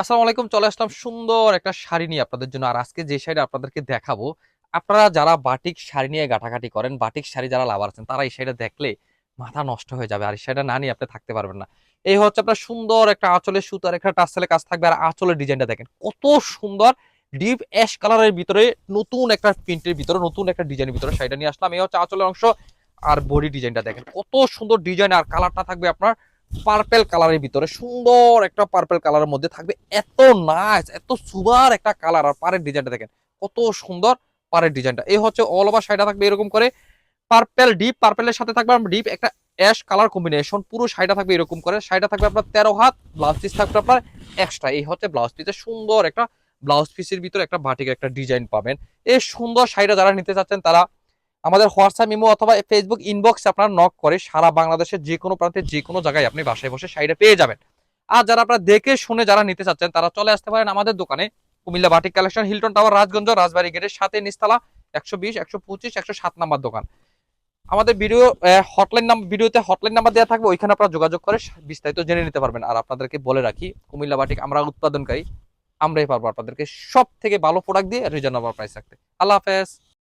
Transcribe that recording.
আসসালামু আলাইকুম, চলে আসলাম সুন্দর একটা শাড়ি নিয়ে আপনাদের জন্য। আর আজকে যে শাড়ি আপনাদেরকে দেখাবো, আপনারা যারা বাটিক শাড়ি নিয়ে গাটাগাটি করেন, বাটিক শাড়ি যারা লাভার আছেন, তারা এই শাড়িটা দেখলে মাথা নষ্ট হয়ে যাবে। আর এই শাড়িটা না নিয়ে আপনি থাকতে পারবেন না। এই হচ্ছে আপনার সুন্দর একটা আঁচলের সুতার একটা টাসেলে কাজ থাকবে। আর আঁচলের ডিজাইনটা দেখেন, কত সুন্দর। ডিপ অ্যাশ কালারের ভিতরে নতুন একটা প্রিন্টের ভিতরে, নতুন একটা ডিজাইনের ভিতরে শাড়িটা নিয়ে আসলাম। এই হচ্ছে আঁচলের অংশ। আর বডি ডিজাইনটা দেখেন, কত সুন্দর ডিজাইন। আর কালারটা থাকবে আপনার পার্পেল কালারের ভিতরে, সুন্দর একটা পার্পেল কালারের মধ্যে থাকবে। এত নাইস এত সুবার একটা কালার আর পাড়ের ডিজাইনটা দেখেন, কত সুন্দর পাড়ের ডিজাইনটা এই হচ্ছে অল ওভার শাড়িটা থাকবে এরকম করে পার্পেল ডিপ পার্পেলের সাথে থাকবে ডিপ একটা অ্যাশ কালার কম্বিনেশন পুরো শাড়িটা থাকবে এরকম করে। শাড়িটা থাকবে আপনার তেরো হাত ব্লাউজ পিস থাকবে আপনার এক্সট্রা এই হচ্ছে ব্লাউজ পিসের সুন্দর একটা ব্লাউজ পিসের ভিতরে একটা বাটিক একটা ডিজাইন পাবেন। এই সুন্দর শাড়িটা যারা নিতে চাচ্ছেন, তারা আমাদের হোয়াটসঅ্যাপ, ইমো অথবা ফেসবুক ইনবক্স আপনারা নক করে সারা বাংলাদেশের যে কোনো প্রান্তে যে কোনো জায়গায় আপনি বাসায় বসে শাড়িটা পেয়ে যাবেন। আর যারা আপনারা দেখে শুনে যারা নিতে চাচ্ছেন, তারা চলে আসতে পারেন আমাদের দোকানে, Comilla batik collection Hilton tower Rajganj Rajbari গেটের সাথে নিস্তালা একশো বিশ, একশো পঁচিশ, একশো সাত নাম্বার দোকান। আমাদের ভিডিও হটলাইন নাম্বার ভিডিওতে হটলাইন নাম্বার দেওয়া থাকবে, ওইখানে আপনারা যোগাযোগ করে বিস্তারিত জেনে নিতে পারবেন। আর আপনাদেরকে বলে রাখি, কুমিল্লা বাটিক আমরা উৎপাদনকারী, আমরাই পারব আপনাদেরকে সব থেকে ভালো প্রোডাক্ট দিয়ে রিজনেবল প্রাইস রাখতে। আল্লাহ হাফেজ।